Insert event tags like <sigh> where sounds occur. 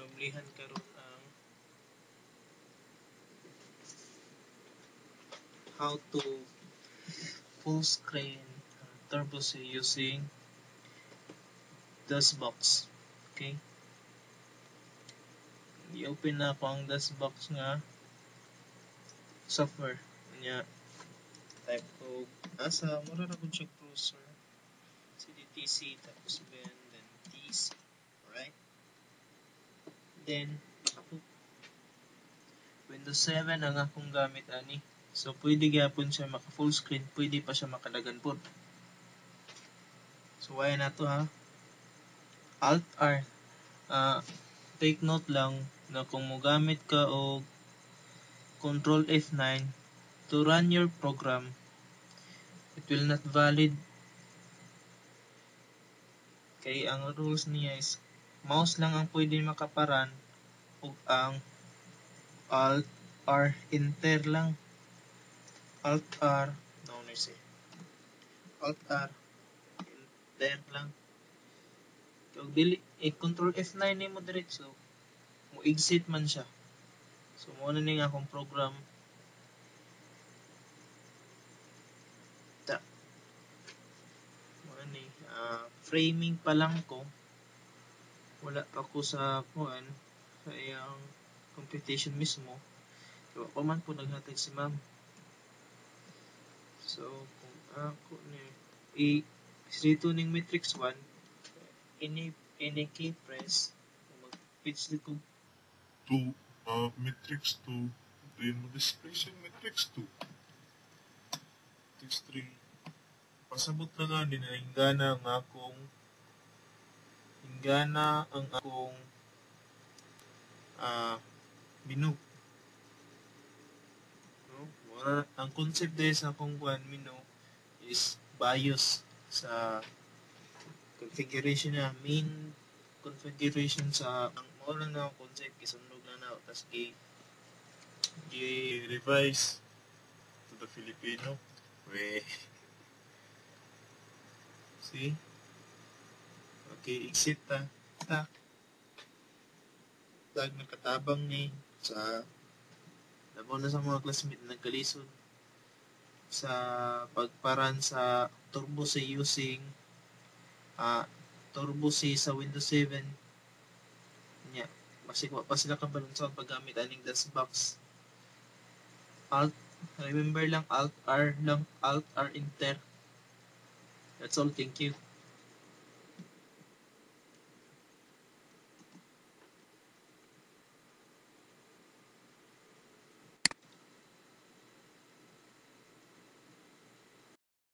Tumblihan karon ang how to full screen Turbo C using DOSBox. Okay? I-open na ako ang DOSBox nga software. Kanya, type ko, asa, mura na kung browser. CDTC, tapos Ben, then TC. Alright? Ako, Windows 7 ang akong gamit ani. So, pwede gyapon siya maka full screen, pwede pa siya makadagan po. So, why na to ha? Alt R. Ah, take note lang na kung mogamit ka og Control F9 to run your program, it will not valid kay ang rules niya is mouse lang ang pwede makaparan ug ang alt R enter lang. Alt R no no say alt R enter lang. Kung dili eh, control F9 nimo diretso mo exit man siya. So mo na ning akong program. Ta. Mo ni ah, framing pa lang ko wala pa ko sa kuan sa iyang computation mismo. So ako man po naghatag si ma'am. So kung ako ni i dito ning matrix 1 ini ini key press mag pitch dito 2 uh, matrix 2 then mo display matrix 2 matrix 3 pasabot na nga din na ang akong hinggana ang akong ah menu no? Wala, ang concept dahil sa akong kuan menu is BIOS sa configuration na main configuration sa ang mo na concept isundog na na tas gi gi revise to the Filipino. We <laughs> see okay exit ta ta tag nakatabang ni sa Labo na sa mga classmate nagkalisod sa pagparan sa Turbo C using ah Turbo C sa Windows 7 nya basig wa pa sila kabalon sa paggamit aning DOSBox Alt remember lang Alt R lang Alt R enter That's all thank you